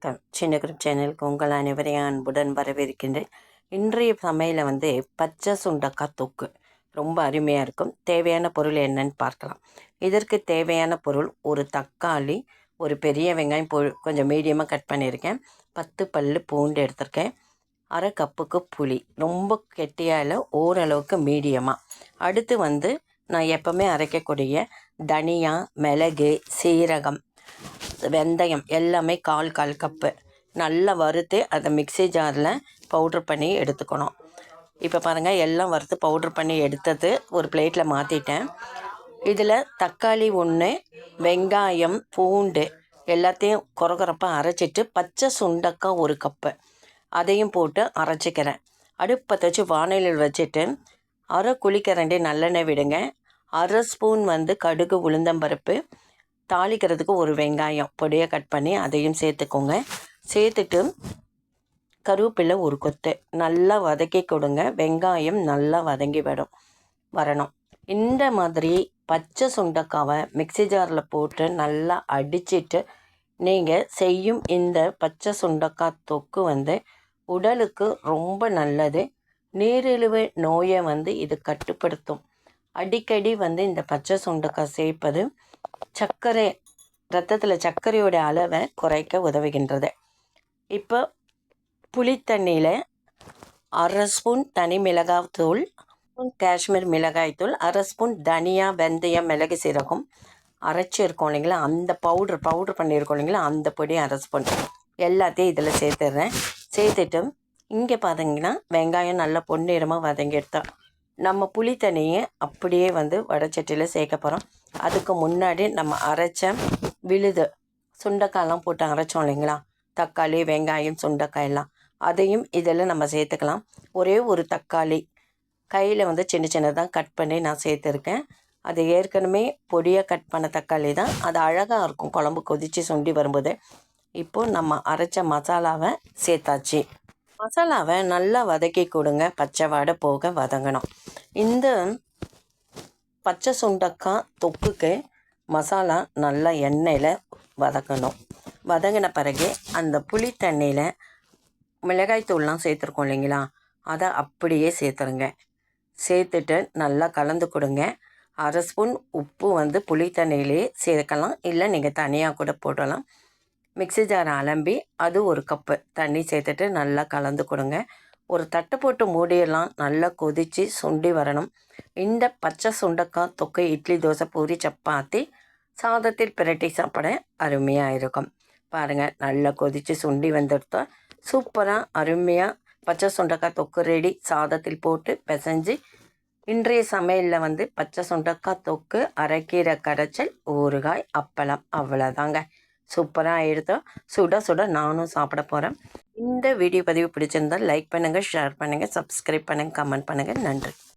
வணக்கம். சின்ன குரூப் சேனலுக்கு உங்கள் அனைவரையும் அன்புடன் வரவேற்கின்றேன். இன்றைய சமையலை வந்து பச்சை சுண்டக்காய் தொக்கு. ரொம்ப அருமையாக இருக்கும். தேவையான பொருள் என்னன்னு பார்க்கலாம். இதற்கு தேவையான பொருள் ஒரு தக்காளி ஒரு பெரிய வெங்காயம் பொ கொஞ்சம் மீடியமாக கட் பண்ணியிருக்கேன். பத்து பல் பூண்டு எடுத்திருக்கேன். அரை கப்புக்கு புளி. ரொம்ப கெட்டியாக இல்லை ஓரளவுக்கு மீடியமாக அடுத்து வந்து நான் எப்போவுமே அரைக்கக்கூடிய தனியா மிளகு சீரகம் வெந்தயம் எல்லாமே கால் கால் கப்பு நல்லா வறுத்து அதை மிக்ஸி ஜாரில் பவுட்ரு பண்ணி எடுத்துக்கணும். இப்போ பாருங்கள் எல்லாம் வறுத்து பவுட்ரு பண்ணி எடுத்தது ஒரு பிளேட்டில் மாற்றிட்டேன் இதில் தக்காளி ஒன்று வெங்காயம் பூண்டு எல்லாத்தையும் குறகுறப்பாக அரைச்சிட்டு பச்சை சுண்டக்காய் ஒரு கப்பு அதையும் போட்டு அரைச்சிக்கிறேன். அடுப்பை தச்சு வானிலையில் வச்சுட்டு அரை குளிக்கரண்டி நல்லெண்ணெய் விடுங்க. அரை ஸ்பூன் வந்து கடுகு உளுந்தம்பருப்பு தாளிக்கிறதுக்கு ஒரு வெங்காயம் பொடியாக கட் பண்ணி அதையும் சேர்த்துக்கோங்க. சேர்த்துட்டு கருவேப்பிலை ஒரு கொத்து நல்லா வதக்கி கொடுங்க. வெங்காயம் நல்லா வதங்கி விடும் வரணும். இந்த மாதிரி பச்சை சுண்டக்காவை மிக்ஸி ஜாரில் போட்டு நல்லா அடிச்சிட்டு நீங்கள் செய்யும் இந்த பச்சை சுண்டக்காய் தொக்கு வந்து உடலுக்கு ரொம்ப நல்லது. நீரிழிவு நோயை வந்து இது கட்டுப்படுத்தும். அடிக்கடி வந்து இந்த பச்சை சுண்டக்காய் சேர்ப்பது சர்க்கரை ரத்தத்தில் சர்க்கரையோட அளவை குறைக்க உதவுகின்றது. இப்போ புளித்தண்ணியில் அரை ஸ்பூன் தனி மிளகாய் தூள் காஷ்மீர் மிளகாய்த்தூள் அரை ஸ்பூன் தனியா வெந்தயம் மிளகு சீரகம் அரைச்சிருக்கோம் இல்லைங்களா? அந்த பவுட்ரு பவுட்ரு பண்ணியிருக்கோம் இல்லைங்களா? அந்த பொடி அரை ஸ்பூன். எல்லாத்தையும் இதில் சேர்த்துடுறேன். சேர்த்துட்டு இங்கே பார்த்தீங்கன்னா வெங்காயம் நல்லா பொன்னிறமாக வதங்கி எடுத்தோம் நம்ம புளி தண்ணியை அப்படியே வந்து வடச்சட்டியில் சேர்க்க போகிறோம் அதுக்கு முன்னாடி நம்ம அரைச்ச விழுது. சுண்டைக்காயெல்லாம் போட்டு அரைச்சோம் இல்லைங்களா? தக்காளி வெங்காயம் சுண்டைக்காய் எல்லாம் அதையும் இதில் நம்ம சேர்த்துக்கலாம். ஒரே ஒரு தக்காளி. கையில் வந்து சின்ன சின்னதாக கட் பண்ணி நான் சேர்த்துருக்கேன். அது ஏற்கனவே பொடியாக கட் பண்ண தக்காளி தான். அது அழகாக இருக்கும். குழம்பு கொதித்து சுண்டி வரும்போது. இப்போது நம்ம அரைச்ச மசாலாவை சேர்த்தாச்சு. மசாலாவை நல்லா வதக்கி கொடுங்க. பச்சை வாடை போக வதங்கணும். இந்த பச்சை சுண்டக்காய் தொக்குக்கு மசாலா நல்லா எண்ணெயில் வதக்கணும். வதங்கின பிறகு அந்த புளி தண்ணியில் மிளகாய் தூள்லாம் சேர்த்துருக்கோம் இல்லைங்களா? அதை அப்படியே சேர்த்துருங்க. சேர்த்துட்டு நல்லா கலந்து கொடுங்க. அரை ஸ்பூன் உப்பு வந்து புளி தண்ணியிலே சேர்க்கலாம். இல்லை நீங்கள் தனியாக கூட போடலாம். மிக்ஸி ஜாரை அலம்பி அது ஒரு கப்பு தண்ணி சேர்த்துட்டு நல்லா கலந்து கொடுங்க. ஒரு தட்டு போட்டு மூடியெல்லாம் நல்லா கொதித்து சுண்டி வரணும். இந்த பச்சை சுண்டக்காய் தொக்கை இட்லி தோசை பூரி சப்பாத்தி சாதத்தில் பிரட்டி சாப்பிட அருமையாக இருக்கும். பாருங்கள் நல்லா கொதித்து சுண்டி வந்துடுத்தோம் சூப்பராக அருமையாக பச்சை சுண்டக்காய் தொக்கு ரெடி சாதத்தில் போட்டு பிசைஞ்சு இன்றைய சமையலில் வந்து பச்சை சுண்டக்காய் தொக்கு அரைக்கீரை கரைச்சல் ஊறுகாய் அப்பளம் அவ்வளோதாங்க சூப்பராக எடுத்தோம் சுட சுட நானும் சாப்பிட போகிறேன் இந்த வீடியோ பதிவு பிடிச்சிருந்தால் லைக் பண்ணுங்கள் ஷேர் பண்ணுங்கள் சப்ஸ்கிரைப் பண்ணுங்கள் கமெண்ட் பண்ணுங்கள் நன்றி.